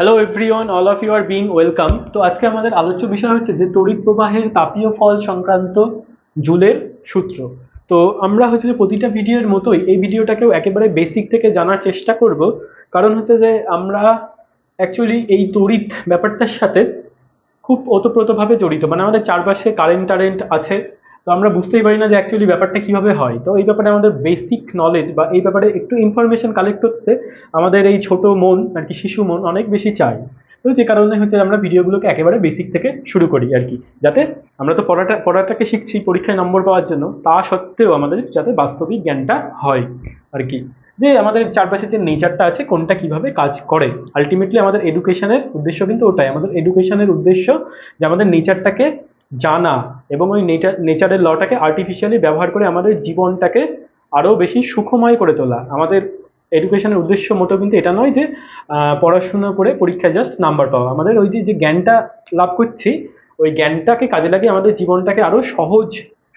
Hello everyone all of you are being welcome তো আজকে আমাদের আলোচ্য বিষয় হচ্ছে যে তড়িৎ প্রবাহের তাপীয় ফল সংক্রান্ত জুলের সূত্র। তো আমরা হচ্ছে যে প্রতিটা ভিডিওর মতোই এই ভিডিওটাকেও একেবারে বেসিক থেকে জানার চেষ্টা করব। কারণ হচ্ছে যে আমরা অ্যাকচুয়ালি এই তড়িৎ ব্যাপারটার সাথে খুব ওতপ্রোতভাবে জড়িত। মানে আমাদের চারপাশে কারেন্ট টারেন্ট আছে। তো আমরা বুঝতেই পারি না যে অ্যাকচুয়ালি ব্যাপারটা কীভাবে হয়। তো এই ব্যাপারে আমাদের বেসিক নলেজ বা এই ব্যাপারে একটু ইনফরমেশন কালেক্ট করতে আমাদের এই ছোট মন আর কি শিশু মন অনেক বেশি চায় তো যে কারণে হচ্ছে আমরা ভিডিওগুলোকে একেবারে বেসিক থেকে শুরু করি আর কি। যাতে আমরা তো পড়াটা, পড়াটাকে শিখছি পরীক্ষায় নম্বর পাওয়ার জন্য, তা সত্ত্বেও আমাদের যাতে বাস্তবিক জ্ঞানটা হয় আর কি। যে আমাদের চারপাশে যে নেচারটা আছে, কোনটা কীভাবে কাজ করে। আলটিমেটলি আমাদের এডুকেশনের উদ্দেশ্য কিন্তু ওটাই। আমাদের এডুকেশনের উদ্দেশ্য যে আমাদের নেচারটাকে জানা এবং ওই নেচার নেচারের লটাকে আর্টিফিশিয়ালি ব্যবহার করে আমাদের জীবনটাকে আরও বেশি সুখময় করে তোলা। আমাদের এডুকেশনের উদ্দেশ্য মোটো কিন্তু এটা নয় যে পড়াশুনো করে পরীক্ষায় জাস্ট নাম্বার পাওয়া। আমাদের ওই যে যে জ্ঞানটা লাভ করছি, ওই জ্ঞানটাকে কাজে লাগিয়ে আমাদের জীবনটাকে আরও সহজ,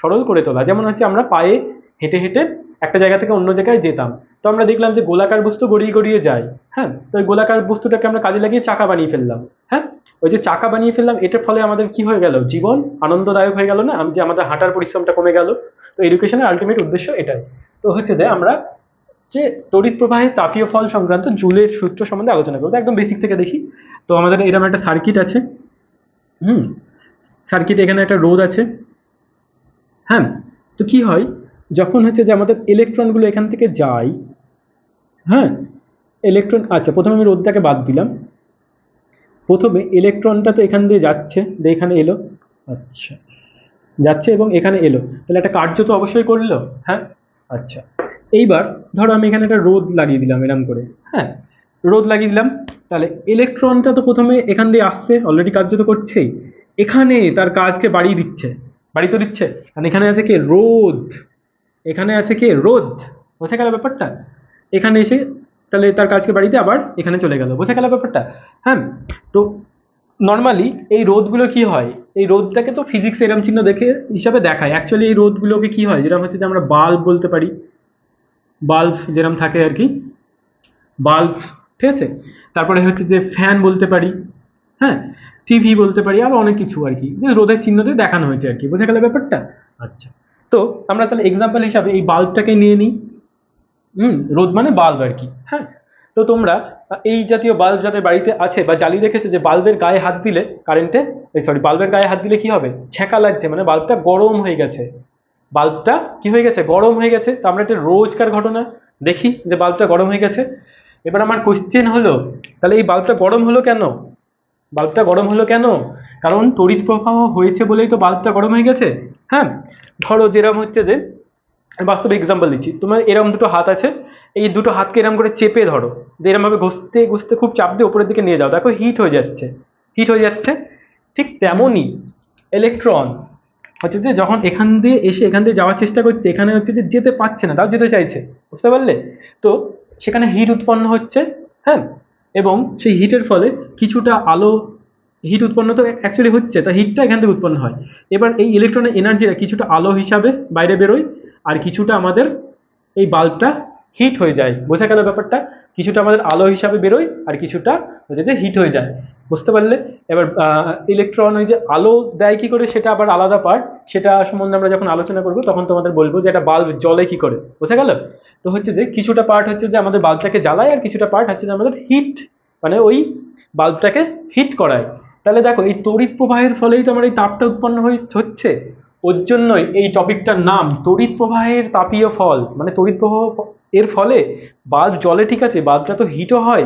সরল করে তোলা। যেমন হচ্ছে আমরা পায়ে হেঁটে হেঁটে একটা জায়গা থেকে অন্য জায়গায় যেতাম। তো আমরা দেখলাম যে গোলাকার বস্তু গড়িয়ে গড়িয়ে যায় হ্যাঁ? তো ওই গোলাকার বস্তুটাকে আমরা কাজে লাগিয়ে চাকা বানিয়ে ফেললাম হ্যাঁ? ওই যে চাকা বানিয়ে ফেললাম, এটার ফলে আমাদের কি হয়ে গেল? জীবন আনন্দদায়ক হয়ে গেল না? আমি যে আমাদের হাঁটার পরিশ্রমটা কমে গেল। তো এডুকেশনের আলটিমেট উদ্দেশ্য এটাই। তো হচ্ছে যে আমরা যে তড়িৎ প্রবাহে তাপীয় ফল সংক্রান্ত জুলের সূত্র সম্বন্ধে আলোচনা করব। একদম বেসিক থেকে দেখি। তো আমাদের এরকম একটা সার্কিট আছে। হুম? সার্কিট এখানে একটা রোদ আছে। হ্যাঁ? তো কি হয়? যখন হচ্ছে যে আমাদের ইলেকট্রনগুলো এখান থেকে যায় হ্যাঁ? ইলেকট্রন আচ্ছা প্রথমে আমি রোদটাকে বাদ দিলাম। প্রথমে ইলেকট্রনটা তো এখান দিয়ে যাচ্ছে দিয়ে এখানে এলো। আচ্ছা যাচ্ছে এবং এখানে এলো। তাহলে একটা কার্য তো অবশ্যই করল হ্যাঁ? আচ্ছা এইবার ধরো আমি এখানে একটা রোদ লাগিয়ে দিলাম এরম করে হ্যাঁ? রোদ লাগিয়ে দিলাম, তাহলে ইলেকট্রনটা তো প্রথমে এখান দিয়ে আসছে অলরেডি কার্য তো করছেই। এখানে তার কাজকে বাড়িয়ে দিচ্ছে, বাড়িয়ে তো দিচ্ছে। কারণ এখানে আছে কি? রোদ এখানে আছে কি? রোদ। বোঝা গেল ব্যাপারটা? এখানে এসে তাহলে তার কাজকে বাড়িতে আবার এখানে চলে গেল। বোঝা গেল ব্যাপারটা? হ্যাঁ? তো নর্মালি এই রোদগুলো কি হয়? এই রোদটাকে তো ফিজিক্স এরম চিহ্ন দেখে হিসাবে দেখায়। অ্যাকচুয়ালি এই রোদগুলোকে কি হয়? যেরকম হচ্ছে যে আমরা বাল্ব বলতে পারি। বাল্ব যেরকম থাকে আর কি? বাল্ব ঠিক আছে? তারপরে হচ্ছে যে ফ্যান বলতে পারি। হ্যাঁ? টিভি বলতে পারি। আরও অনেক কিছু আর কি। যে রোদের চিহ্ন দিয়ে দেখানো হয়েছে আর কি। বোঝা গেল ব্যাপারটা? আচ্ছা। তো আমরা তাহলে এক্সাম্পল হিসাবে এই বাল্বটাকে নিয়ে নিই। হুম, রোদ মানে বাল্ব আর কি। হ্যাঁ তো তোমরা এই জাতীয় বাল্ব যাদের বাড়িতে আছে বা জ্বালিয়ে রেখেছে যে বাল্বের গায়ে হাত দিলে কারেন্টে এই সরি বাল্বের গায়ে হাত দিলে কি হবে? ছ্যাঁকা লাগছে মানে বাল্বটা গরম হয়ে গেছে। বাল্বটা কি হয়ে গেছে? গরম হয়ে গেছে। তো আমরা এটা রোজকার ঘটনা দেখি যে বাল্বটা গরম হয়ে গেছে। এবার আমার কোশ্চেন হলো, তাহলে এই বাল্বটা গরম হলো কেন? বাল্বটা গরম হলো কেন? কারণ তড়িৎ প্রবাহ হয়েছে বলেই তো বাল্বটা গরম হয়ে গেছে। হ্যাঁ ধরো যেরকম হচ্ছে যে বাস্তবে এক্সাম্পল দিচ্ছি। তোমার এরকম দুটো হাত আছে, এই দুটো হাতকে এরকম করে চেপে ধরো। দিয়ে এরমভাবে ঘষতে ঘষতে খুব চাপ দিয়ে উপরের দিকে নিয়ে যাও। দেখো হিট হয়ে যাচ্ছে। হিট হয়ে যাচ্ছে ঠিক তেমনই ইলেকট্রন হচ্ছে যে যখন এখান দিয়ে এসে এখান দিয়ে যাওয়ার চেষ্টা করছে, এখানে হচ্ছে যে যেতে পারছে না, তাও যেতে চাইছে। বুঝতে পারলে? তো সেখানে হিট উৎপন্ন হচ্ছে হ্যাঁ? এবং সেই হিটের ফলে কিছুটা আলো হিট উৎপন্ন তো অ্যাকচুয়ালি হচ্ছে, তা হিটটা এখান থেকে উৎপন্ন হয়। এবার এই ইলেকট্রনের এনার্জিটা কিছুটা আলো হিসাবে বাইরে বেরোয়, আর কিছুটা আমাদের এই বাল্বটা হিট হয়ে যায়। বোঝা গেল ব্যাপারটা? কিছুটা আমাদের আলো হিসাবে বেরোয়, আর কিছুটা যে হিট হয়ে যায়। বুঝতে পারলে? এবার ইলেকট্রন ওই যে আলো দেয় কি করে, সেটা আবার আলাদা পার্ট সেটা সম্বন্ধে আমরা যখন আলোচনা করব, তখন তোমাদের বলব যে এটা বাল্ব জলে কি করে। বোঝা গেল? তো হচ্ছে যে কিছুটা পার্ট হচ্ছে যে আমাদের বাল্বটাকে জ্বালায়, আর কিছুটা পার্ট হচ্ছে যে আমাদের হিট মানে ওই বাল্বটাকে হিট করায়। তাহলে দেখো, এই তড়িৎ প্রবাহের ফলেই তো আমার এই তাপটা উৎপন্ন হচ্ছে। ওর জন্যই এই টপিকটার নাম, তড়িৎ প্রবাহের তাপীয় ফল। মানে তড়িৎ প্রবাহ এর ফলে বাল্ব জলে ঠিক আছে, বাল্বটা তো হিটও হয়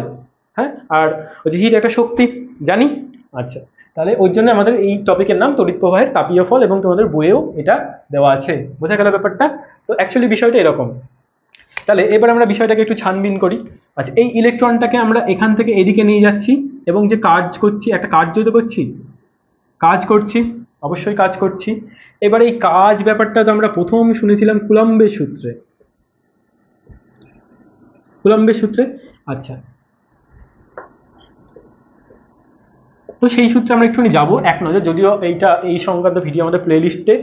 হ্যাঁ? আর ওই যে হিট একটা শক্তি, জানি? আচ্ছা তাহলে ওর জন্য আমাদের এই টপিকের নাম তড়িৎ প্রবাহের তাপীয় ফল এবং তোমাদের বইয়েও এটা দেওয়া আছে। বোঝা গেল ব্যাপারটা? তো অ্যাকচুয়ালি বিষয়টা এরকম। তাহলে এবার আমরা বিষয়টাকে একটু ছানবিন করি। আচ্ছা এই ইলেকট্রনটাকে আমরা এখান থেকে এদিকে নিয়ে যাচ্ছি এবং যে কাজ করছি, একটা কার্য তো করছি, কাজ করছি, অবশ্যই কাজ করছি। এবার এই কাজ ব্যাপারটা তো আমরা প্রথম শুনেছিলাম কুলম্বের সূত্রে। কুলম্বের সূত্রে? আচ্ছা। তো সেই সূত্রে আমরা একটুখানি যাব, এক নজর। যদিও এইটা, এই সংক্রান্ত ভিডিও আমাদের প্লে লিস্টে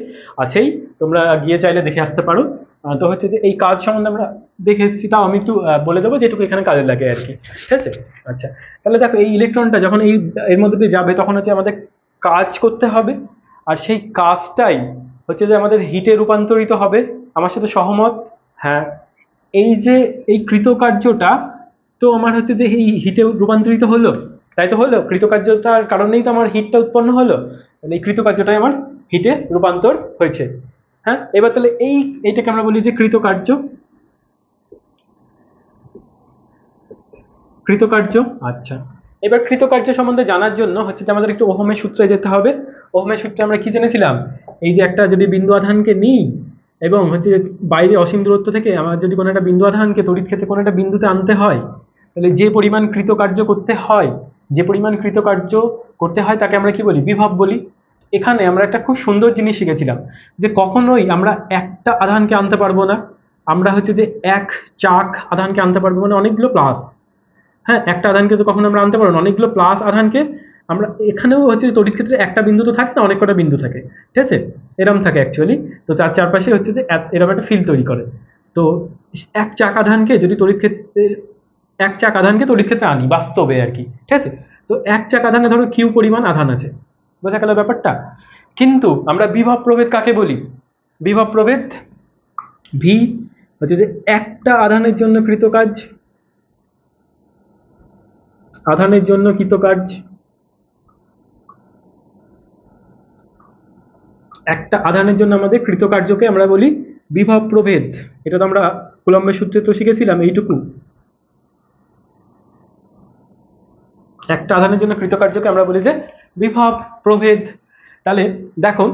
আছেই, তোমরা গিয়ে চাইলে দেখে আসতে পারো। তো হচ্ছে যে এই কাজ সম্বন্ধে আমরা দেখে এসেছি, তাও আমি একটু বলে দেবো যেটুকু এখানে কাজে লাগে আর কি। ঠিক আছে? আচ্ছা তাহলে দেখো এই ইলেকট্রনটা যখন এই, এর মধ্যে দিয়ে যাবে, তখন হচ্ছে আমাদের কাজ করতে হবে। আর সেই কাজটাই হচ্ছে যে আমাদের হিটে রূপান্তরিত হবে। আমার সাথে সহমত? হ্যাঁ। এই যে, এই কৃতকার্যটা, তো আমার হচ্ছে যে এই হিটে রূপান্তরিত হলো? তাই তো হলো? কৃতকার্যটার কারণেই তো আমার হিটটা উৎপন্ন হলো? তাহলে এই কৃতকার্যটাই আমার হিটে রূপান্তর হয়েছে। হ্যাঁ? এবার তাহলে এই, এইটাকে আমরা বলি যে কৃতকার্য। কৃতকার্য? আচ্ছা। এবার কৃতকার্য সম্বন্ধে জানার জন্য হচ্ছে যে আমাদের একটু ওহমের সূত্রে যেতে হবে। ওহমের সূত্রে আমরা কি জেনেছিলাম? এই যে একটা যদি বিন্দু আধানকে নিই এবং হচ্ছে বাইরে অসীম দূরত্ব থেকে আমার যদি কোনো একটা বিন্দু আধানকে তড়িৎ ক্ষেত্রে কোনো একটা বিন্দুতে আনতে হয়, তাহলে যে পরিমাণ কৃতকার্য করতে হয়, যে পরিমাণ কৃতকার্য করতে হয় তাকে আমরা কি বলি? বিভব বলি। এখানে আমরা একটা খুব সুন্দর জিনিস শিখেছিলাম যে কখনোই আমরা একটা আধানকে আনতে পারব না। আমরা হচ্ছে যে এক চাক আধানকে আনতে পারব মানে অনেকগুলো প্লাস হ্যাঁ একটা আধানকে তো কখনো আমরা আনতে পারব না। অনেকগুলো প্লাস আধানকে আমরা এখানেও হচ্ছে তড়িৎ ক্ষেত্রে একটা বিন্দু তো থাকে না অনেক কটা বিন্দু থাকে। ঠিক আছে? এরম থাকে অ্যাকচুয়ালি তো তার চারপাশে হচ্ছে যে এরম একটা ফিল্ড তৈরি করে। তো এক চাক আধানকে যদি তড়িৎ ক্ষেত্রে, এক চাক আধানকে তড়িৎ ক্ষেত্রে আনি, বাস্তবে আর কি। ঠিক আছে? তো এক চাক আধানে ধরো কিউ পরিমাণ আধান আছে। বোঝা গেল ব্যাপারটা? কিন্তু আমরা বিভব প্রভেদ কাকে বলি? বিভব প্রভেদ ভি হচ্ছে যে একটা আধানের জন্য কৃতকাজ আধানের জন্য কৃতকাজ একটা আধানের জন্য আমাদের কৃতকার্যকে আমরা বলি বিভব প্রভেদ এটা তো আমরা কুলম্বের সূত্রে তো শিখেছিলাম এইটুকু। একটা আধানের জন্য কৃতকার্যকে আমরা বলি যে বিভব প্রভেদ তাহলে দেখো,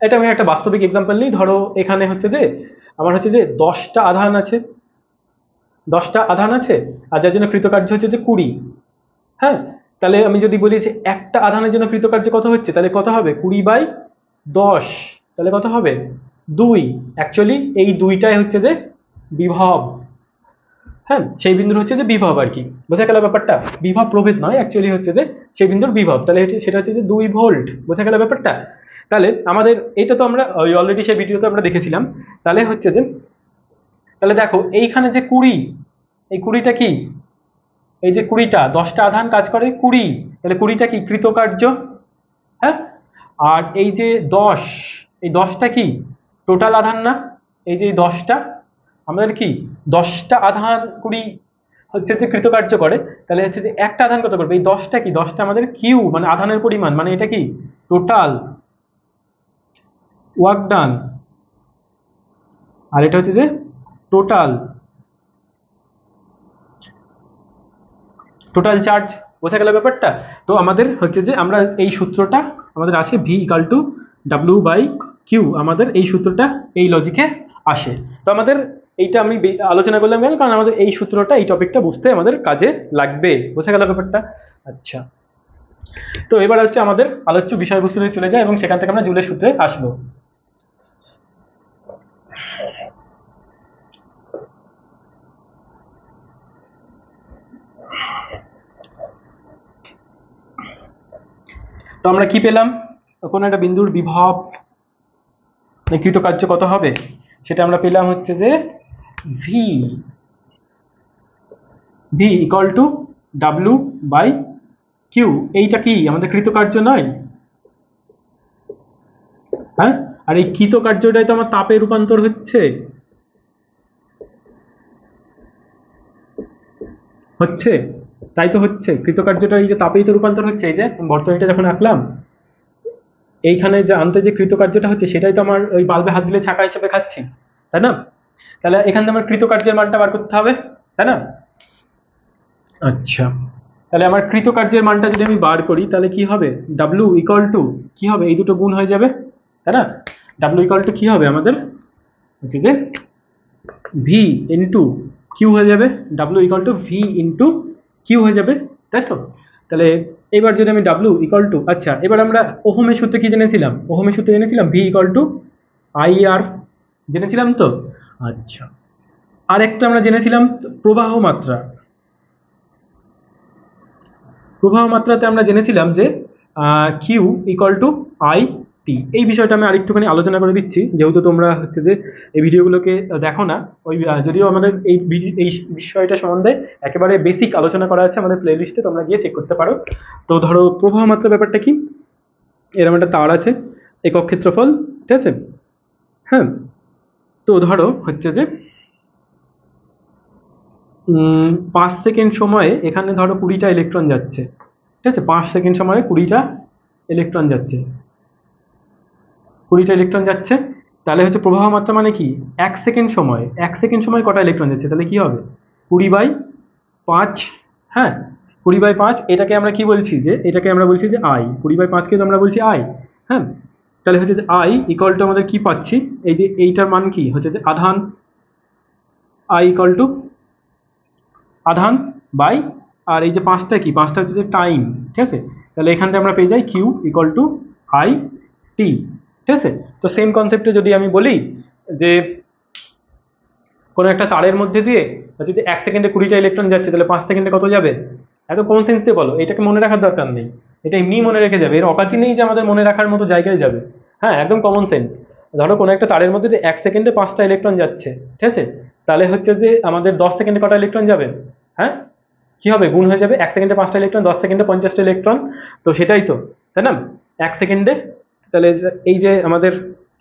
এটা আমি একটা বাস্তবিক এক্সাম্পল নিই। ধরো এখানে হচ্ছে যে, আমার হচ্ছে যে দশটা আধান আছে। দশটা আধান আছে, আর যার জন্য কৃতকার্য হচ্ছে যে কুড়ি। হ্যাঁ? তাহলে আমি যদি বলি যে একটা আধানের জন্য কৃতকার্য কত হচ্ছে? তাহলে কত হবে? কুড়ি বাই দশ। তাহলে কত হবে? দুই। অ্যাকচুয়ালি এই দুইটাই হচ্ছে যে বিভব। হ্যাঁ? সেই বিন্দুর হচ্ছে যে বিভব আর কি। বোঝা গেল ব্যাপারটা? বিভব প্রভেদ নয় অ্যাকচুয়ালি হচ্ছে যে সেই বিন্দুর বিভব। তাহলে সেটা হচ্ছে যে দুই ভোল্ট। বোঝা গেল ব্যাপারটা? তাহলে আমাদের, এটা তো আমরা অলরেডি সেই ভিডিওতে আমরা দেখেছিলাম। তাহলে হচ্ছে যে তাহলে দেখো, এইখানে যে কুড়ি, এই কুড়িটা কি? এই যে কুড়িটা, দশটা আধান কাজ করে কুড়ি, তাহলে কুড়িটা কি? কৃতকার্য হ্যাঁ? আর এই যে দশ, এই দশটা কি? টোটাল আধান না? এই যে দশটা, আমাদের কি? দশটা আধান কুড়ি হচ্ছে যে কৃতকার্য করে, তাহলে হচ্ছে যে একটা আধান কত করবে? এই দশটা কি? দশটা আমাদের কিউ মানে আধানের পরিমাণ মানে এটা কি? টোটাল। Work done. আর এটা হচ্ছে যে টোটাল টোটাল চার্জ বোঝা গেল ব্যাপারটা? তো আমাদের হচ্ছে যে আমরা এই সূত্রটা, আমাদের আসে V equal to W by Q আমাদের এই সূত্রটা এই লজিকে আসে। তো আমাদের এইটা আমি আলোচনা করলাম কেন? কারণ আমাদের এই সূত্রটা, এই টপিকটা বুঝতে আমাদের কাজে লাগবে। বোঝা গেল ব্যাপারটা? আচ্ছা। তো এবার হচ্ছে আমাদের আলোচ্য বিষয়বস্তুতে চলে যায় এবং সেখান থেকে আমরা জুলের সূত্রে আসব। তো আমরা কি পেলাম? কোনো একটা বিন্দুর বিভব মানে কৃতকার্য কত হবে? সেটা আমরা পেলাম হচ্ছে যে V V equal to W by Q এইটা কি? আমাদের কৃতকার্য নয়? হ্যাঁ? আর এই কৃতকার্যটাই তো আমার তাপে রূপান্তর হচ্ছে। হচ্ছে? তাই তো হচ্ছে, কৃতকার্যটা এই যে তাপেই তো রূপান্তর হচ্ছে, এই যে বর্তনীটা যখন আঁকলাম, এইখানে যে আনতে যে কৃতকার্যটা হচ্ছে, সেটাই তো আমার ওই বাল্বে হাত দিলে ছাকা হিসেবে খাচ্ছি, তাই না? তাহলে এখানে আমার কৃতকার্যের মানটা বার করতে হবে, তাই না? আচ্ছা তাহলে আমার কৃতকার্যের মানটা যদি আমি বার করি, তাহলে কি হবে? ডাব্লু ইকুয়াল টু কি হবে? এই দুটো গুণ হয়ে যাবে, তাই না? ডাব্লু ইকুয়াল টু কি হবে আমাদের? হচ্ছে যে ভি ইন্টু কিউ হয়ে যাবে W equal to V into Q হয়ে যাবে, তাই তো? তাহলে এবার যদি আমি ডাব্লু ইকুয়াল টু আচ্ছা এবার আমরা ওহমের সূত্রে কি জেনেছিলাম? ওহমের সূত্রে জেনেছিলাম? V equal to I R জেনেছিলাম তো? আচ্ছা আর একটা আমরা জেনেছিলাম প্রবাহ মাত্রা। প্রবাহ মাত্রাতে আমরা জেনেছিলাম যে Q equal to I T. এই বিষয়টা আমি আরেকটুখানি আলোচনা করে দিচ্ছি। যেহেতু তোমরা হচ্ছে যে এই ভিডিওগুলোকে দেখো না, ওই যদিও আমাদের এই এই বিষয়টা সম্বন্ধে একেবারে বেসিক আলোচনা করা আছে আমাদের প্লেলিস্টে তোমরা গিয়ে চেক করতে পারো। তো ধরো প্রবাহ মাত্রা ব্যাপারটা কি? এরকম একটা তার আছে, একক ক্ষেত্রফল, ঠিক আছে? হ্যাঁ। তো ধরো হচ্ছে যে পাঁচ সেকেন্ড সময়ে এখানে ধরো কুড়িটা ইলেকট্রন যাচ্ছে, ঠিক আছে? পাঁচ সেকেন্ড সময়ে কুড়িটা ইলেকট্রন যাচ্ছে। কুড়িটা ইলেকট্রন যাচ্ছে, তাহলে হচ্ছে প্রবাহ মাত্রা মানে কি? এক সেকেন্ড সময়, এক সেকেন্ড সময় কটা ইলেকট্রন যাচ্ছে? তাহলে কি হবে? কুড়ি বাই পাঁচ হ্যাঁ? কুড়ি বাই পাঁচ, এটাকে আমরা কি বলছি যে, এটাকে আমরা বলছি যে আই কুড়ি বাই পাঁচকে আমরা বলছি আই হ্যাঁ? তাহলে হচ্ছে যে আই ইকুয়াল টু আমাদের কি পাচ্ছি? এই যে এইটার মান কি? হচ্ছে যে আধান আই ইকুয়াল টু আধান বাই, আর এই যে পাঁচটা কি? পাঁচটা হচ্ছে যে টাইম ঠিক আছে? তাহলে এখান থেকে আমরা পেয়ে যাই Q equal to I T ঠিক আছে? তো সেম কনসেপ্টে যদি আমি বলি যে কোনো একটা তারের মধ্যে দিয়ে যদি এক সেকেন্ডে কুড়িটা ইলেকট্রন যাচ্ছে, তাহলে পাঁচ সেকেন্ডে কত যাবে? এত কোন সেন্স দিয়ে বলো? এটাকে মনে রাখার দরকার নেই। এটা এমনিই মনে রেখে যাবে। এর অকাতি নেই যে আমাদের মনে রাখার মতো জায়গায় যাবে। হ্যাঁ একদম কমন সেন্স ধরো কোনো একটা তারের মধ্যে এক সেকেন্ডে পাঁচটা ইলেকট্রন যাচ্ছে, ঠিক আছে? তাহলে হচ্ছে যে আমাদের দশ সেকেন্ডে কটা ইলেকট্রন যাবে? হ্যাঁ? কী হবে? গুণ হয়ে যাবে। এক সেকেন্ডে পাঁচটা ইলেকট্রন দশ সেকেন্ডে পঞ্চাশটা ইলেকট্রন তো সেটাই তো, তাই না? এক সেকেন্ডে তাহলে এই যে আমাদের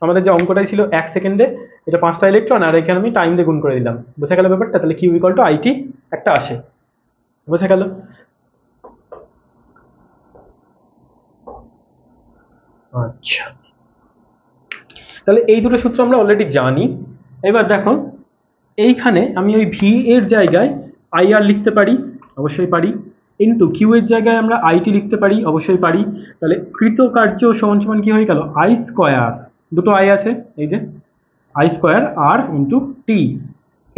আমাদের যে অঙ্কটাই ছিল এক সেকেন্ডে, এটা পাঁচটা ইলেকট্রন আর এখানে আমি টাইম দিয়ে গুণ করে দিলাম। বোঝা গেল ব্যাপারটা? তাহলে কিউ ইকুয়াল টু আইটি একটা আসে। বোঝা গেল? আচ্ছা। তাহলে এই দুটো সূত্র আমরা অলরেডি জানি। এবার দেখো, এইখানে আমি ওই ভি এর জায়গায় আইআর লিখতে পারি, অবশ্যই পারি। ইন্টু কিউ এর জায়গায় আমরা আইটি লিখতে পারি, অবশ্যই পারি। তাহলে কৃতকার্য সমান সমান কি হয়ে গেল? আই স্কোয়ার দুটো আই আছে, এই যে। I square R into T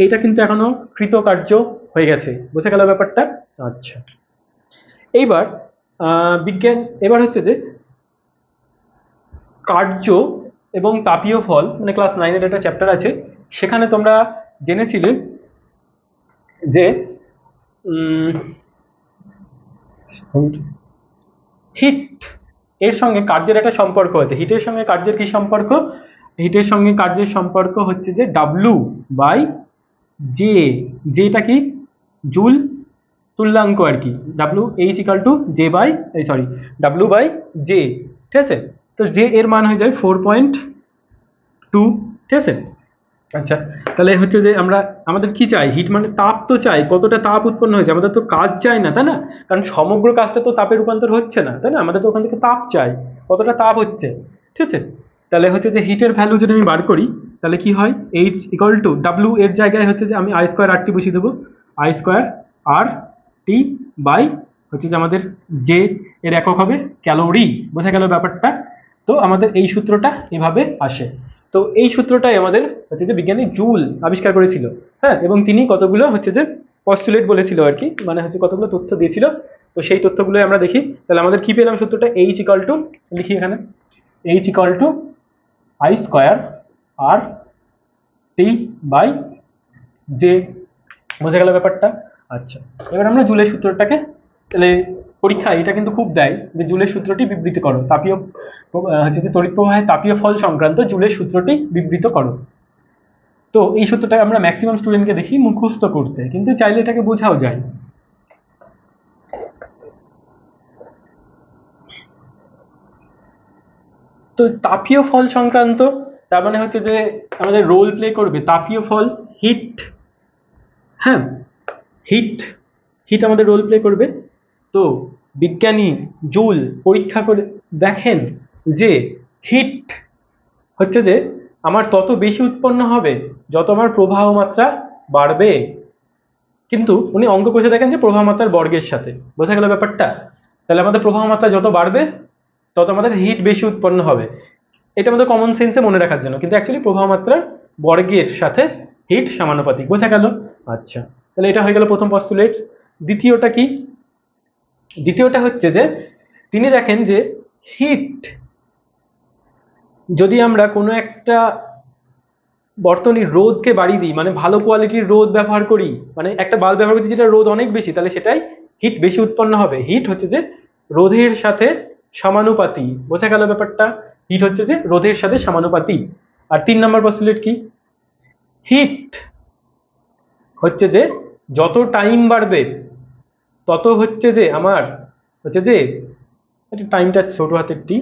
এইটা কিন্তু এখনও কৃতকার্য হয়ে গেছে। বোঝা গেল ব্যাপারটা? আচ্ছা। এইবার বিজ্ঞান, এবার হচ্ছে যে কার্য এবং তাপীয় ফল মানে ক্লাস নাইনের একটা চ্যাপ্টার আছে, সেখানে তোমরা জেনেছিলে যে হিট এর সঙ্গে কার্যের একটা সম্পর্ক আছে। হিটের সঙ্গে কার্যের কি সম্পর্ক? হিটের সঙ্গে কার্যের সম্পর্ক হচ্ছে যে ডাব্লু বাই জে যেটা কি? জুল তুল্যাঙ্ক আর কি। W H equal to J by এই সরি ডাব্লু বাই জে ঠিক আছে? তো জে এর মান হয়ে যায় ফোর পয়েন্ট টু ঠিক আছে? আচ্ছা তাহলে হচ্ছে যে আমরা, আমাদের কি চাই? হিট মানে তাপ তো চাই, কতটা তাপ উৎপন্ন হয়েছে? আমাদের তো কাজ চাই না, তাই না? কারণ সমগ্র কাজটা তো তাপে রূপান্তর হচ্ছে না, তাই না? আমাদের তো ওখান থেকে তাপ চাই, কতটা তাপ হচ্ছে, ঠিক আছে? তাহলে হচ্ছে যে হিটের ভ্যালু যদি আমি বার করি, তাহলে কি হয়? এইচ ইকুয়াল টু ডাব্লু এর জায়গায় হচ্ছে যে আমি আই স্কোয়ার আর টি বসিয়ে দেবো। I square R T by হচ্ছে যে আমাদের যে এর একক হবে ক্যালোরি বোঝা গেল ব্যাপারটা? তো আমাদের এই সূত্রটা এভাবে আসে। তো এই সূত্রটাই আমাদের হচ্ছে যে বিজ্ঞানী জুল আবিষ্কার করেছিল হ্যাঁ? এবং তিনি কতগুলো হচ্ছে যে পস্টুলেট বলেছিল আর কি মানে হচ্ছে কতগুলো তথ্য দিয়েছিল। তো সেই তথ্যগুলোই আমরা দেখি। তাহলে আমাদের কি পেলাম সূত্রটা? এইচ ইকাল টু লিখি এখানে। H equal to I square R T by যে বোঝা গেল ব্যাপারটা? আচ্ছা। এবার আমরা জুলের সূত্রটাকে, তাহলে পরীক্ষা এটা কিন্তু খুব দেয় যে জুলের সূত্রটি বিবৃত করো, তাপীয় হচ্ছে যে তড়িৎ প্রবাহে তাপীয় ফল সংক্রান্ত জুলের সূত্রটি বিবৃত করো। তো এই সূত্রটা আমরা ম্যাক্সিমাম স্টুডেন্টকে দেখি মুখস্থ করতে, কিন্তু চাইলে এটাকে বোঝাও যায়। তো তাপীয় ফল সংক্রান্ত, তার মানে হচ্ছে যে আমাদের রোল প্লে করবে, তাপীয় ফল হিট হ্যাঁ? হিট হিট আমাদের রোল প্লে করবে। তো বিজ্ঞানী জুল পরীক্ষা করে দেখেন যে হিট হচ্ছে যে আমার তত বেশি উৎপন্ন হবে, যত আমার প্রবাহ মাত্রা বাড়বে। কিন্তু উনি অঙ্ক কষে দেখেন যে প্রবাহ মাত্রার বর্গের সাথে। বোঝা গেল ব্যাপারটা? তাহলে আমাদের প্রবাহ মাত্রা যত বাড়বে, তত আমাদের হিট বেশি উৎপন্ন হবে। এটা আমাদের কমন সেন্সে মনে রাখার জন্য। কিন্তু অ্যাকচুয়ালি প্রবাহ মাত্রার বর্গের সাথে হিট সমানুপাতিক। বোঝা গেল? আচ্ছা। তাহলে এটা হয়ে গেল প্রথম পস্তুলেট দ্বিতীয়টা কি? দ্বিতীয়টা হচ্ছে যে, তিনি দেখেন যে হিট যদি আমরা কোনো একটা বর্তনীর রোদকে বাড়িয়ে দিই মানে ভালো কোয়ালিটির রোদ ব্যবহার করি মানে একটা বাল্ব ব্যবহার করি যেটা রোদ অনেক বেশি, তাহলে সেটাই হিট বেশি উৎপন্ন হবে। হিট হচ্ছে যে রোধের সাথে সমানুপাতি। বোঝা গেল ব্যাপারটা? হিট হচ্ছে যে রোধের সাথে সমানুপাতি। আর তিন নম্বর পস্তুলেট কি? হিট হচ্ছে যে যত টাইম বাড়বে তত হচ্ছে যে আমার হচ্ছে যে এটা টাইমটা ছোট হাতের টি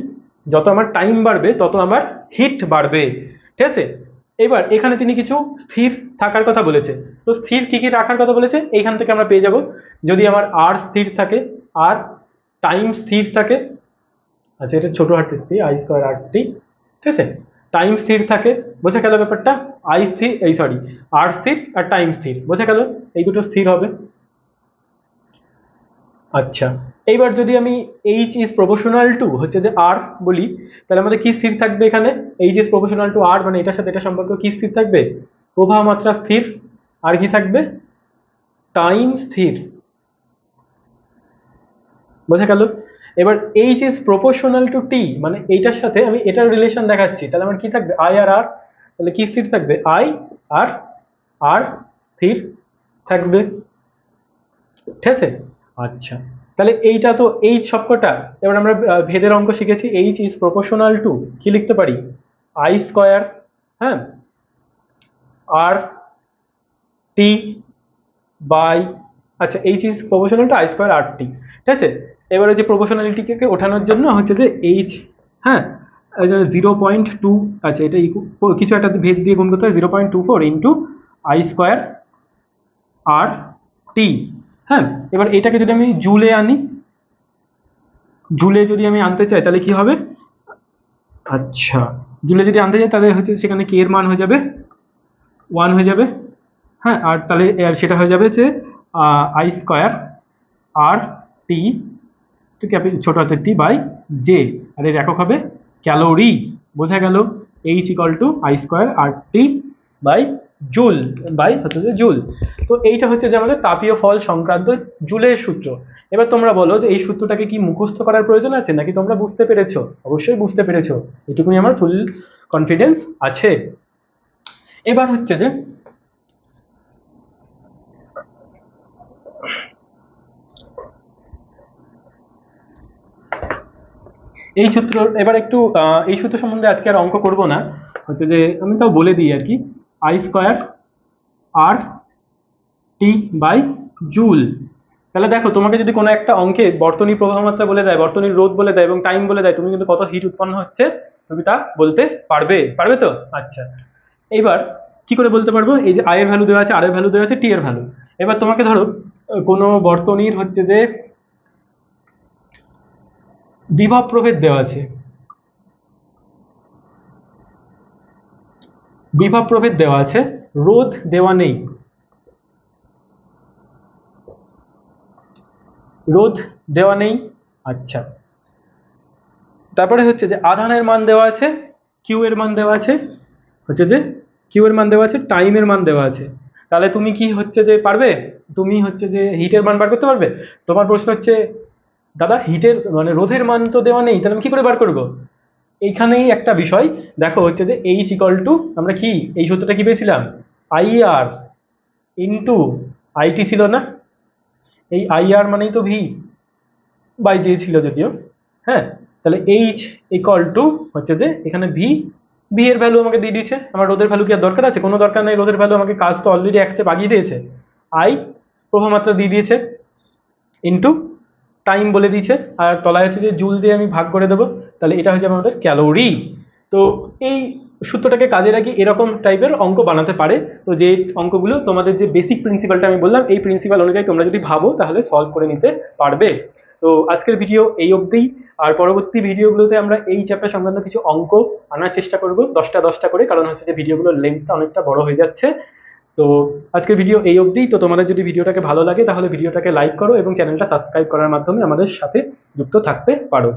যত আমার টাইম বাড়বে, তত আমার হিট বাড়বে। ঠিক আছে? এবার এখানে তিনি কিছু স্থির থাকার কথা বলেছে। তো স্থির কি কি রাখার কথা বলেছে? এইখান থেকে আমরা পেয়ে যাব। যদি আমার আর স্থির থাকে আর টাইম স্থির থাকে আচ্ছা এটা ছোট হাতের T I square R T ঠিক আছে? টাইম স্থির থাকে, বোঝা গেল ব্যাপারটা? আই স্থির, এই সরি আর স্থির আর টাইম স্থির, বোঝা গেল? এই দুটো স্থির হবে। আচ্ছা। এইবার যদি আমি এইচ ইজ প্রপোর্শনাল টু হচ্ছে যে আর বলি, তাহলে আমাদের কি স্থির থাকবে এখানে? H is proportional to R মানে এটার সাথে এটা সম্পর্ক কি স্থির থাকবে? প্রবাহ মাত্রা স্থির। আর কি থাকবে? টাইম স্থির। বোঝা গেল? এবার H is proportional to T মানে এইটার সাথে আমি এটার রিলেশন দেখাচ্ছি। তাহলে আমার কি থাকবে? আই আর আর তাহলে কি স্থির থাকবে? আই আর আর স্থির থাকবে। ঠিক আছে? আচ্ছা। তাহলে এইটা তো এইচ সবকটা, এবার আমরা ভেদের অঙ্ক শিখেছি এইচ ইজ প্রপোর্শনাল টু কি লিখতে পারি? আই স্কোয়ার হ্যাঁ? আর টি বাই আচ্ছা H is proportional to I square R T ঠিক আছে? এবারে যে প্রপোর্শনালিটিকে ওঠানোর জন্য হচ্ছে যে এইচ হ্যাঁ? জিরো পয়েন্ট টু আচ্ছা এটা কিছু একটা ভেদ দিয়ে গুণ করতে হয় zero point two four into I square R T হ্যাঁ এবার এটাকে যদি আমি জুলে আনি, জুলে যদি আমি আনতে চাই, তাহলে কি হবে? আচ্ছা জুলে যদি আনতে চাই, তাহলে হচ্ছে সেখানে কে এর মান হয়ে যাবে ওয়ান হয়ে যাবে। হ্যাঁ আর তাহলে সেটা হয়ে যাবে যে আই স্কোয়ার আর টি ছোট হাতের টি বাই জে আর এর একক হবে ক্যালোরি বোঝা গেল? H equal to I square R T by joule by হচ্ছে যে জুল তো এইটা হচ্ছে যে আমাদের তাপীয় ফল সংক্রান্ত জুলের সূত্র। এবার তোমরা বলো যে এই সূত্রটাকে কি মুখস্থ করার প্রয়োজন আছে, নাকি তোমরা বুঝতে পেরেছ? অবশ্যই বুঝতে পেরেছ। এটুকুনি আমার ফুল কনফিডেন্স আছে। এবার হচ্ছে যে এই সূত্র, এবার একটু এই সূত্র সম্বন্ধে আজকে আর অঙ্ক করব না। হচ্ছে যে আমি তাও বলে দিই আর কি। I square R T by joule তাহলে দেখো, তোমাকে যদি কোনো একটা অঙ্কে বর্তনী প্রবাহ মাত্রা বলে দেয়, বর্তনীর রোধ বলে দেয় এবং টাইম বলে দেয়, তুমি কিন্তু কত হিট উৎপন্ন হচ্ছে, তুমি তা বলতে পারবে। পারবে তো? আচ্ছা। এইবার কি করে বলতে পারব? এই যে আই এর ভ্যালু দেওয়া আছে আর এর ভ্যালু দেওয়া আছে টি এর ভ্যালু এবার তোমাকে ধরো, কোনো বর্তনীর হচ্ছে যে বিভব প্রভেদ দেওয়া আছে। বিভব প্রভেদ দেওয়া আছে, রোধ দেওয়া নেই। রোধ দেওয়া নেই আচ্ছা। তারপরে হচ্ছে যে আধানের মান দেওয়া আছে কিউ এর মান দেওয়া আছে, হচ্ছে যে কিউ এর মান দেওয়া আছে টাইমের মান দেওয়া আছে। তাহলে তুমি কি হচ্ছে যে পারবে? তুমি হচ্ছে যে হিটের মান বার করতে পারবে? তোমার প্রশ্ন হচ্ছে, দাদা হিটের মানে রোধের মান তো দেওয়া নেই, তাহলে আমি কি করে বার করব? এইখানেই একটা বিষয়। দেখো হচ্ছে যে এইচ ইকল টু আমরা কি? এই সূত্রটা কি পেয়েছিলাম? আই আর ইন্টু আইটি ছিল না? এই আই আর মানেই তো ভি বাই জে ছিল যদিও। হ্যাঁ? তাহলে এইচ ইকল টু হচ্ছে যে এখানে ভি ভি এর ভ্যালু আমাকে দিয়ে দিয়েছে। আমার রোদের ভ্যালু কি আর দরকার আছে? কোনো দরকার নেই রোদের ভ্যালু আমাকে কাজ তো অলরেডি এক স্টেপ আগিয়ে দিয়েছে। আই প্রভামাত্রা দিয়ে দিয়েছে ইন্টু টাইম বলে দিয়েছে। আর তলায় হচ্ছে যে জুল দিয়ে আমি ভাগ করে দেবো। তাহলে এটা হচ্ছে আমাদের ক্যালোরি। তো এই সূত্রটাকে কাজে লাগিয়ে এরকম টাইপের অঙ্ক বানাতে পারে। তো যে অঙ্কগুলো তোমাদের যে বেসিক প্রিন্সিপালটা আমি বললাম, এই প্রিন্সিপাল অনুযায়ী তোমরা যদি ভাবো, তাহলে সলভ করে নিতে পারবে। তো আজকের ভিডিও এই অবধিই আর পরবর্তী ভিডিওগুলোতে আমরা এই চ্যাপ্টার সংক্রান্ত কিছু অঙ্ক আনার চেষ্টা করব, দশটা দশটা করে, কারণ হচ্ছে যে ভিডিওগুলোর লেন্থটা অনেকটা বড় হয়ে যাচ্ছে। তো আজকের ভিডিও এই অবধিই তো তোমাদের যদি ভিডিওটাকে ভালো লাগে, তাহলে ভিডিওটাকে লাইক করো এবং চ্যানেলটা সাবস্ক্রাইব করার মাধ্যমে আমাদের সাথে যুক্ত থাকতে পারো।